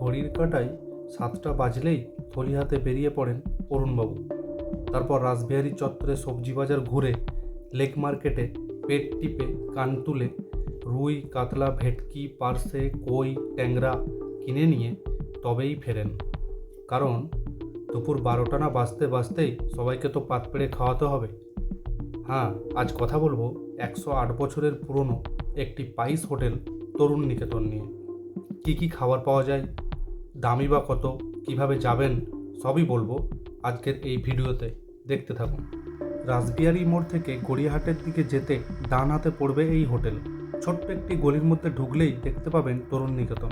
ঘড়ির কাঁটায় সাতটা বাজলেই থলি হাতে বেরিয়ে পড়েন অরুণবাবু। তারপর রাসবিহারী চত্বরে সবজি বাজার ঘুরে লেক মার্কেটে পেট টিপে কান তুলে রুই, কাতলা, ভেটকি, পার্সে, কই, ট্যাংরা কিনে নিয়ে তবেই ফেরেন। কারণ দুপুর বারোটা না বাজতে বাজতেই সবাইকে তো পাত পেড়ে খাওয়াতে হবে। হ্যাঁ আজ কথা বলব একশো আট বছরের পুরনো একটি পাইস হোটেল, তরুণ নিকেতন নিয়ে। কি কি খাবার পাওয়া যায়? দামি বা কত, কীভাবে যাবেন, সবই বলব আজকের এই ভিডিওতে। দেখতে থাকুন। রাসবিহারী মোড় থেকে গড়িয়াহাটের দিকে যেতে ডান হাতে পড়বে এই হোটেল। ছোট্ট একটি গলির মধ্যে ঢুকলেই দেখতে পাবেন তরুণ নিকেতন।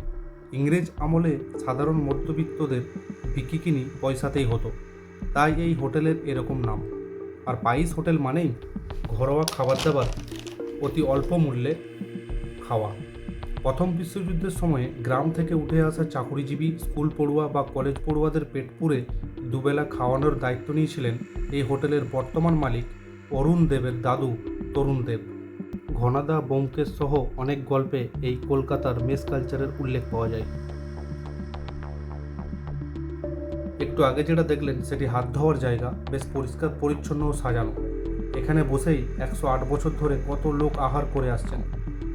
ইংরেজ আমলে সাধারণ মধ্যবিত্তদের বিকিকিনি পয়সাতেই হতো। তাই এই হোটেলের এরকম নাম। আর পাইস হোটেল মানেই ঘরোয়া খাবার দাবার অতি অল্প মূল্যে খাওয়া। প্রথম বিশ্বযুদ্ধের সময়ে গ্রাম থেকে উঠে আসা চাকুরিজীবী, স্কুল পড়ুয়া বা কলেজ পড়ুয়াদের পেট পুরে দুবেলা খাওয়ানোর দায়িত্ব নিয়েছিলেন এই হোটেলের বর্তমান মালিক অরুণ দেবের দাদু তরুণ দেব। ঘনাদা, ব্যোমকেশ সহ অনেক গল্পে এই কলকাতার মেস কালচারের উল্লেখ পাওয়া যায়। একটু আগে যেটা দেখলেন সেটি হাত ধোয়ার জায়গা, বেশ পরিষ্কার, পরিচ্ছন্ন ও সাজানো। এখানে বসেই একশো আট বছর ধরে কত লোক আহার করে আসছেন।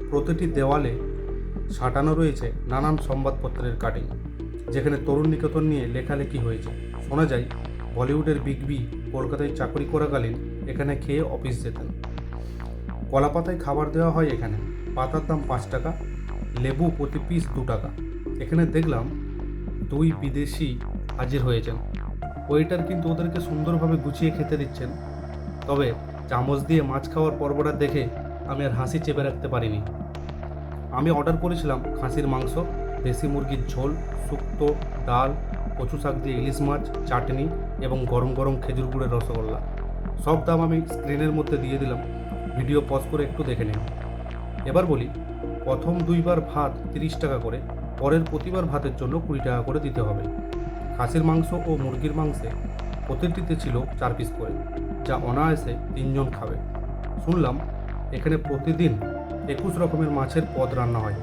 প্রতিটি দেওয়ালে সাঁটানো রয়েছে নানান সংবাদপত্রের কাটিং, যেখানে তরুণ নিকেতন নিয়ে লেখালেখি হয়েছে। শোনা যায়, বলিউডের বিগ বি কলকাতায় চাকরি করাকালীন এখানে খেয়ে অফিস যেতেন। কলা পাতায় খাবার দেওয়া হয় এখানে, পাতার দাম পাঁচ টাকা, লেবু প্রতি পিস দু টাকা। এখানে দেখলাম, দুই বিদেশি হাজির হয়েছেন। ওয়েটার কিন্তু ওদেরকে সুন্দরভাবে গুছিয়ে খেতে দিচ্ছেন। তবে চামচ দিয়ে মাছ খাওয়ার পর্বটা দেখে আমি আর হাসি চেপে রাখতে পারিনি। আমি অর্ডার করেছিলাম খাসির মাংস, দেশি মুরগির ঝোল, শুক্তো, ডাল, কচু শাক দিয়ে ইলিশ মাছ, চাটনি এবং গরম গরম খেজুর গুড়ের রসগোল্লা। সব দাম আমি স্ক্রিনের মধ্যে দিয়ে দিলাম। ভিডিও পজ করে একটু দেখে নিন। এবার বলি, প্রথম দুইবার ভাত তিরিশ টাকা করে, পরের প্রতিবার ভাতের জন্য কুড়ি টাকা করে দিতে হবে। খাসির মাংস ও মুরগির মাংসে প্রতিটিতে ছিল চার পিস করে, যা অনায়াসে তিনজন খাবে। শুনলাম, এখানে প্রতিদিন একুশ রকমের মাছের পদ রান্না হয়।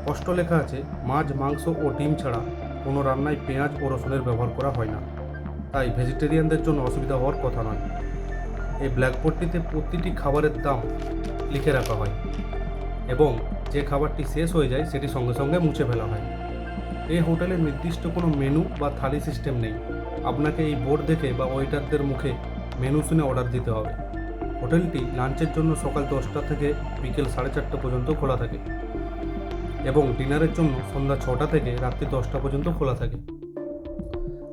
স্পষ্ট লেখা আছে, মাছ, মাংস ও ডিম ছাড়া কোনো রান্নায় পেঁয়াজ ও রসুনের ব্যবহার করা হয় না। তাই ভেজিটেরিয়ানদের জন্য অসুবিধা হওয়ার কথা নয়। এই ব্ল্যাকবোর্ডটিতে প্রতিটি খাবারের দাম লিখে রাখা হয় এবং যে খাবারটি শেষ হয়ে যায় সেটি সঙ্গে সঙ্গে মুছে ফেলা হয়। এই হোটেলে নির্দিষ্ট কোনো মেনু বা থালি সিস্টেম নেই। আপনাকে এই বোর্ড দেখে বা ওয়েটারদের মুখে মেনু শুনে অর্ডার দিতে হবে। হোটেলটি লাঞ্চের জন্য সকাল দশটা থেকে বিকেল সাড়ে চারটা পর্যন্ত খোলা থাকে এবং ডিনারের জন্য সন্ধ্যা ছটা থেকে রাত্রি দশটা পর্যন্ত খোলা থাকে।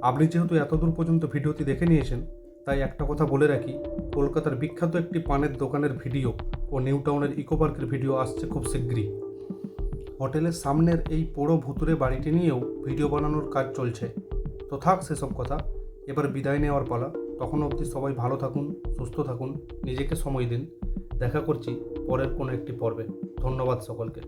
আপনি যেহেতু এত দূর পর্যন্ত ভিডিওটি দেখে নিয়েছেন, তাই একটা কথা বলে রাখি, কলকাতার বিখ্যাত একটি পানের দোকানের ভিডিও ও নিউ টাউনের ইকো পার্কের ভিডিও আসছে খুব শীঘ্রই হোটেলের সামনের এই পোড়ো ভুতুরে বাড়িটি নিয়েও ভিডিও বানানোর কাজ চলছে। তো থাক সেসব কথা, এবার বিদায় নেওয়ার পালা। তখন অবধি সবাই ভালো থাকুন, সুস্থ থাকুন, নিজেকে সময় দিন। দেখা করছি পরের কোনো একটি পর্বে। ধন্যবাদ সকলকে।